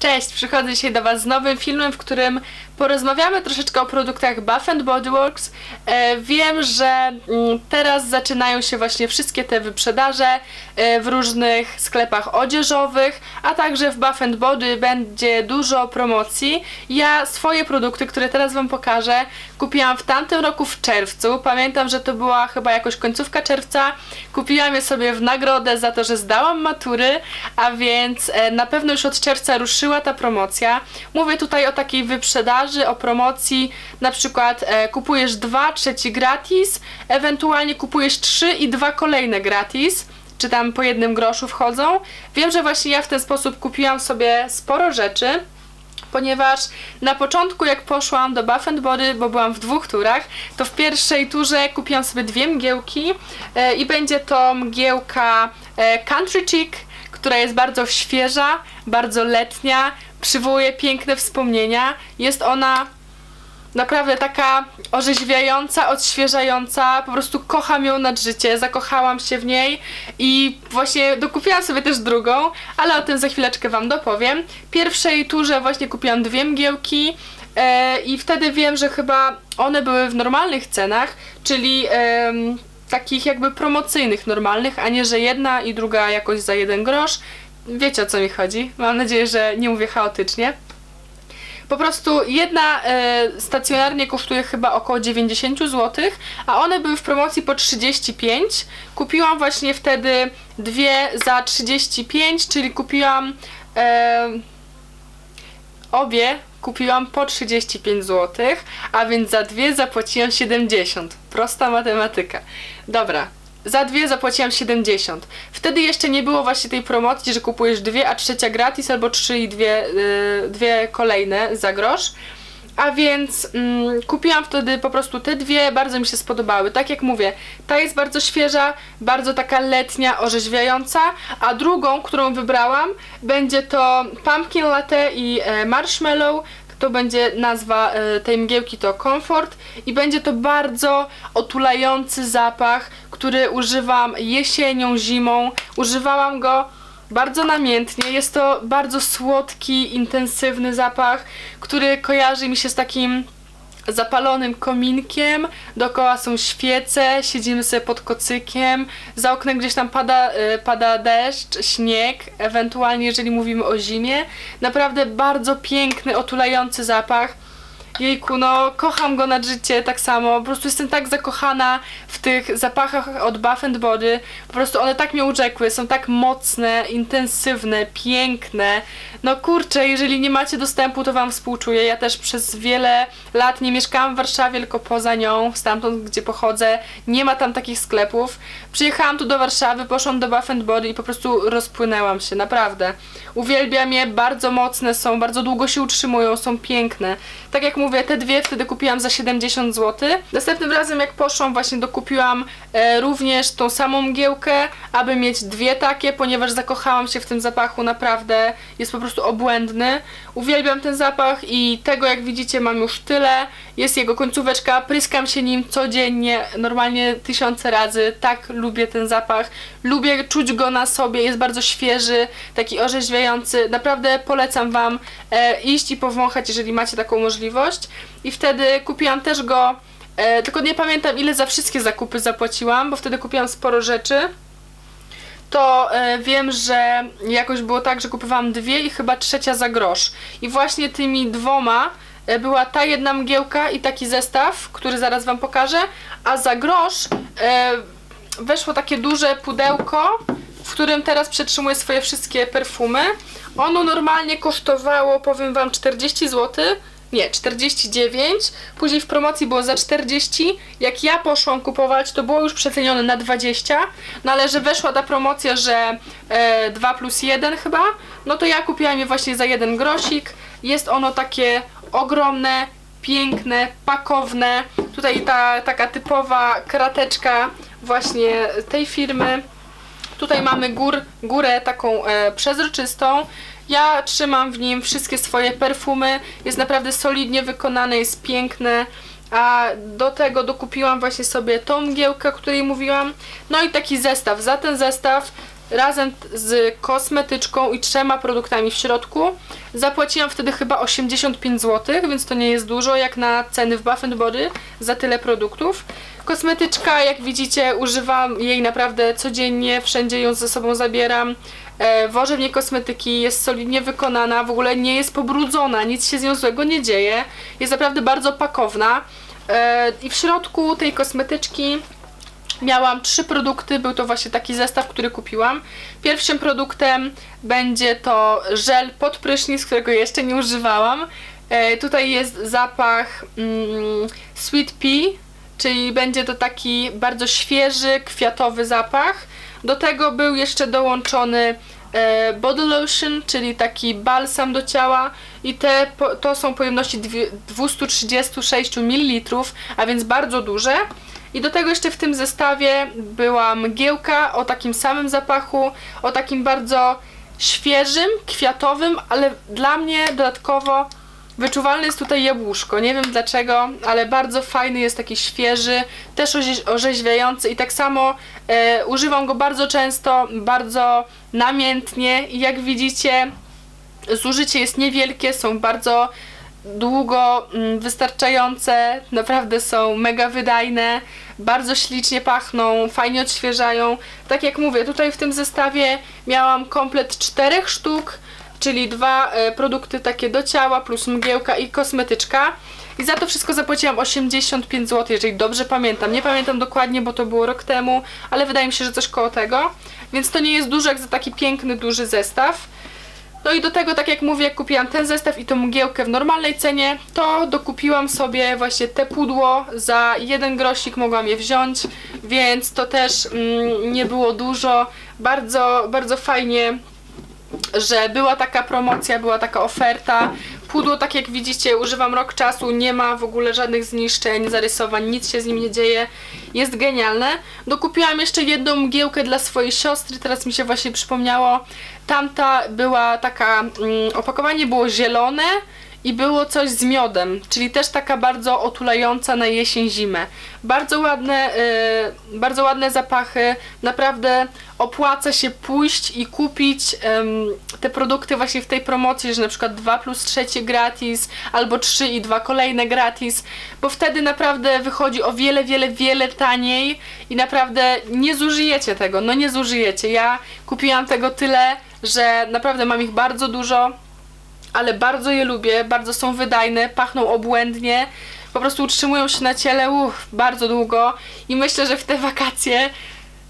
Cześć, przychodzę dzisiaj do Was z nowym filmem, w którym porozmawiamy troszeczkę o produktach Bath Body Works. E, wiem, że mm, teraz zaczynają się właśnie wszystkie te wyprzedaże e, w różnych sklepach odzieżowych, a także w Bath Body będzie dużo promocji. Ja swoje produkty, które teraz Wam pokażę, kupiłam w tamtym roku w czerwcu. Pamiętam, że to była chyba jakoś końcówka czerwca. Kupiłam je sobie w nagrodę za to, że zdałam matury, a więc e, na pewno już od czerwca ruszyła ta promocja. Mówię tutaj o takiej wyprzedaży, o promocji, na przykład e, kupujesz dwa, trzeci gratis, ewentualnie kupujesz trzy i dwa kolejne gratis czy tam po jednym groszu wchodzą. Wiem, że właśnie ja w ten sposób kupiłam sobie sporo rzeczy ponieważ na początku jak poszłam do Bath Body, bo byłam w dwóch turach, to w pierwszej turze kupiłam sobie dwie mgiełki e, i będzie to mgiełka e, Country Chick, która jest bardzo świeża, bardzo letnia, przywołuje piękne wspomnienia. Jest ona naprawdę taka orzeźwiająca, odświeżająca, po prostu kocham ją nad życie, zakochałam się w niej i właśnie dokupiłam sobie też drugą, ale o tym za chwileczkę Wam dopowiem. Pierwszej turze właśnie kupiłam dwie mgiełki e, i wtedy wiem, że chyba one były w normalnych cenach, czyli takich jakby promocyjnych, normalnych, a nie, że jedna i druga jakoś za jeden grosz. Wiecie o co mi chodzi. Mam nadzieję, że nie mówię chaotycznie. Po prostu jedna e, stacjonarnie kosztuje chyba około 90 zł, a one były w promocji po 35. Kupiłam właśnie wtedy dwie za 35, czyli kupiłam e, obie kupiłam po 35 zł, a więc za dwie zapłaciłam 70. Prosta matematyka. Dobra, za dwie zapłaciłam 70. Wtedy jeszcze nie było właśnie tej promocji, że kupujesz dwie, a trzecia gratis, albo trzy i dwie, yy, dwie kolejne za grosz. A więc mm, kupiłam wtedy po prostu te dwie, bardzo mi się spodobały. Tak jak mówię, ta jest bardzo świeża, bardzo taka letnia, orzeźwiająca, a drugą, którą wybrałam, będzie to Pumpkin Latte i e, Marshmallow to będzie nazwa e, tej mgiełki to Comfort i będzie to bardzo otulający zapach, który używam jesienią, zimą. Używałam go bardzo namiętnie. Jest to bardzo słodki, intensywny zapach, który kojarzy mi się z takim zapalonym kominkiem, dookoła są świece, siedzimy sobie pod kocykiem, za oknem gdzieś tam pada, y, pada deszcz, śnieg, ewentualnie jeżeli mówimy o zimie. Naprawdę bardzo piękny, otulający zapach. Jejku, no kocham go nad życie tak samo. Po prostu jestem tak zakochana w tych zapachach od Bath and Body. Po prostu one tak mnie urzekły, są tak mocne, intensywne, piękne. No kurczę, jeżeli nie macie dostępu, to wam współczuję. Ja też przez wiele lat nie mieszkałam w Warszawie, tylko poza nią, stamtąd gdzie pochodzę. Nie ma tam takich sklepów. Przyjechałam tu do Warszawy, poszłam do Bath and Body i po prostu rozpłynęłam się, naprawdę. Uwielbiam je, bardzo mocne są, bardzo długo się utrzymują, są piękne. Tak jak mówię, te dwie wtedy kupiłam za 70 zł. Następnym razem jak poszłam właśnie dokupiłam e, również tą samą mgiełkę, aby mieć dwie takie, ponieważ zakochałam się w tym zapachu, naprawdę jest po prostu obłędny. Uwielbiam ten zapach i tego jak widzicie mam już tyle. Jest jego końcóweczka, pryskam się nim codziennie, normalnie tysiące razy. Tak lubię ten zapach. Lubię czuć go na sobie, jest bardzo świeży, taki orzeźwiający. Naprawdę polecam Wam e, iść i powąchać, jeżeli macie taką możliwość. I wtedy kupiłam też go, e, tylko nie pamiętam ile za wszystkie zakupy zapłaciłam, bo wtedy kupiłam sporo rzeczy to e, wiem, że jakoś było tak, że kupowałam dwie i chyba trzecia za grosz. I właśnie tymi dwoma e, była ta jedna mgiełka i taki zestaw, który zaraz Wam pokażę, a za grosz e, weszło takie duże pudełko, w którym teraz przetrzymuję swoje wszystkie perfumy. Ono normalnie kosztowało, powiem Wam, 40 zł. Nie, 49. Później w promocji było za 40. Jak ja poszłam kupować, to było już przecenione na 20. No ale że weszła ta promocja, że e, 2 plus 1 chyba, no to ja kupiłam je właśnie za jeden grosik. Jest ono takie ogromne, piękne, pakowne. Tutaj ta taka typowa krateczka właśnie tej firmy. Tutaj mamy gór, górę taką e, przezroczystą. Ja trzymam w nim wszystkie swoje perfumy. Jest naprawdę solidnie wykonane, jest piękne. A do tego dokupiłam właśnie sobie tą mgiełkę, o której mówiłam. No i taki zestaw. Za ten zestaw razem z kosmetyczką i trzema produktami w środku. Zapłaciłam wtedy chyba 85 zł, więc to nie jest dużo jak na ceny w Bath Body za tyle produktów. Kosmetyczka, jak widzicie, używam jej naprawdę codziennie, wszędzie ją ze sobą zabieram. E, wożę w niej kosmetyki, jest solidnie wykonana, w ogóle nie jest pobrudzona, nic się z nią złego nie dzieje. Jest naprawdę bardzo pakowna. E, I w środku tej kosmetyczki miałam trzy produkty, był to właśnie taki zestaw, który kupiłam. Pierwszym produktem będzie to żel pod prysznic, którego jeszcze nie używałam. E, tutaj jest zapach mm, Sweet Pea, czyli będzie to taki bardzo świeży, kwiatowy zapach. Do tego był jeszcze dołączony e, body lotion, czyli taki balsam do ciała i te, to są pojemności dwie- 236 ml, a więc bardzo duże. I do tego jeszcze w tym zestawie była mgiełka o takim samym zapachu, o takim bardzo świeżym, kwiatowym, ale dla mnie dodatkowo wyczuwalne jest tutaj jabłuszko. Nie wiem dlaczego, ale bardzo fajny jest taki świeży, też orze- orzeźwiający i tak samo e, używam go bardzo często, bardzo namiętnie i jak widzicie zużycie jest niewielkie, są bardzo długo mm, wystarczające, naprawdę są mega wydajne, bardzo ślicznie pachną, fajnie odświeżają. Tak jak mówię, tutaj w tym zestawie miałam komplet czterech sztuk, czyli dwa e, produkty takie do ciała, plus mgiełka i kosmetyczka. I za to wszystko zapłaciłam 85 zł, jeżeli dobrze pamiętam. Nie pamiętam dokładnie, bo to było rok temu, ale wydaje mi się, że coś koło tego. Więc to nie jest dużo jak za taki piękny, duży zestaw. No i do tego, tak jak mówię, jak kupiłam ten zestaw i tą mgiełkę w normalnej cenie, to dokupiłam sobie właśnie te pudło za jeden grosik mogłam je wziąć, więc to też mm, nie było dużo. Bardzo, bardzo fajnie, że była taka promocja, była taka oferta. Pudło, tak jak widzicie, używam rok czasu, nie ma w ogóle żadnych zniszczeń, zarysowań, nic się z nim nie dzieje. Jest genialne. Dokupiłam jeszcze jedną mgiełkę dla swojej siostry, teraz mi się właśnie przypomniało. Tamta była taka, mm, opakowanie było zielone i było coś z miodem, czyli też taka bardzo otulająca na jesień, zimę. Bardzo ładne, y, bardzo ładne zapachy, naprawdę opłaca się pójść i kupić em, te produkty właśnie w tej promocji, że na przykład 2 plus 3 gratis, albo 3 i 2 kolejne gratis, bo wtedy naprawdę wychodzi o wiele, wiele, wiele taniej i naprawdę nie zużyjecie tego, no nie zużyjecie. Ja kupiłam tego tyle, że naprawdę mam ich bardzo dużo, ale bardzo je lubię, bardzo są wydajne, pachną obłędnie, po prostu utrzymują się na ciele uff, bardzo długo i myślę, że w te wakacje,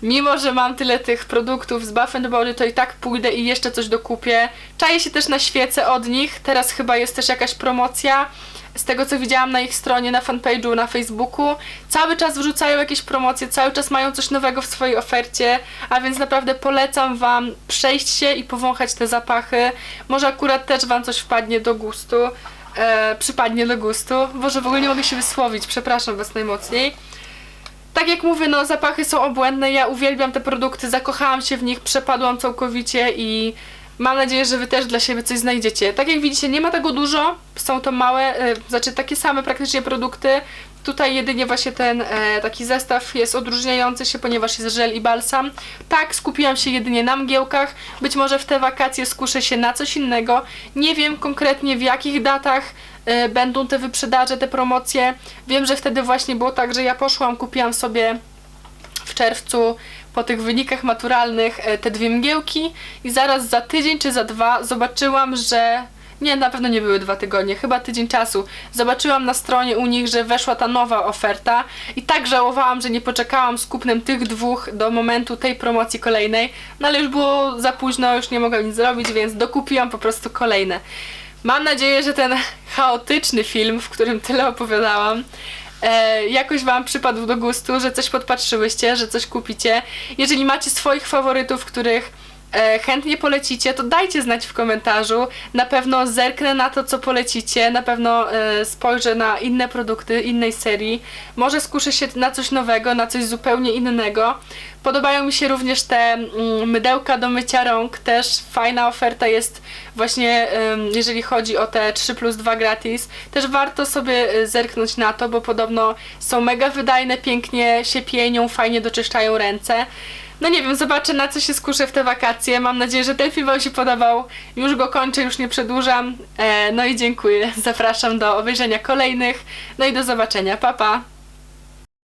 mimo że mam tyle tych produktów z Bath Body, to i tak pójdę i jeszcze coś dokupię. Czaję się też na świece od nich, teraz chyba jest też jakaś promocja. Z tego co widziałam na ich stronie, na fanpage'u, na Facebooku, cały czas wrzucają jakieś promocje, cały czas mają coś nowego w swojej ofercie, a więc naprawdę polecam Wam przejść się i powąchać te zapachy. Może akurat też Wam coś wpadnie do gustu, e, przypadnie do gustu. Boże, w ogóle nie mogę się wysłowić, przepraszam Was najmocniej. Tak jak mówię, no zapachy są obłędne, ja uwielbiam te produkty, zakochałam się w nich, przepadłam całkowicie i mam nadzieję, że Wy też dla siebie coś znajdziecie. Tak jak widzicie, nie ma tego dużo, są to małe, e, znaczy takie same praktycznie produkty. Tutaj jedynie właśnie ten e, taki zestaw jest odróżniający się, ponieważ jest żel i balsam. Tak, skupiłam się jedynie na mgiełkach. Być może w te wakacje skuszę się na coś innego. Nie wiem konkretnie w jakich datach e, będą te wyprzedaże, te promocje. Wiem, że wtedy właśnie było tak, że ja poszłam, kupiłam sobie w czerwcu po tych wynikach maturalnych e, te dwie mgiełki i zaraz za tydzień czy za dwa zobaczyłam, że nie, na pewno nie były dwa tygodnie, chyba tydzień czasu. Zobaczyłam na stronie u nich, że weszła ta nowa oferta i tak żałowałam, że nie poczekałam z kupnem tych dwóch do momentu tej promocji kolejnej, no ale już było za późno, już nie mogłam nic zrobić, więc dokupiłam po prostu kolejne. Mam nadzieję, że ten chaotyczny film, w którym tyle opowiadałam, e, jakoś Wam przypadł do gustu, że coś podpatrzyłyście, że coś kupicie. Jeżeli macie swoich faworytów, których chętnie polecicie, to dajcie znać w komentarzu. Na pewno zerknę na to, co polecicie, na pewno e, spojrzę na inne produkty innej serii. Może skuszę się na coś nowego, na coś zupełnie innego. Podobają mi się również te mm, mydełka do mycia rąk, też fajna oferta jest właśnie jeżeli chodzi o te 3 plus 2 gratis. Też warto sobie y, zerknąć na to, bo podobno są mega wydajne, pięknie się pienią, fajnie doczyszczają ręce. No nie wiem, zobaczę na co się skuszę w te wakacje. Mam nadzieję, że ten film Wam się podobał. Już go kończę, już nie przedłużam. E, no i dziękuję. Zapraszam do obejrzenia kolejnych. No i do zobaczenia. Pa, pa.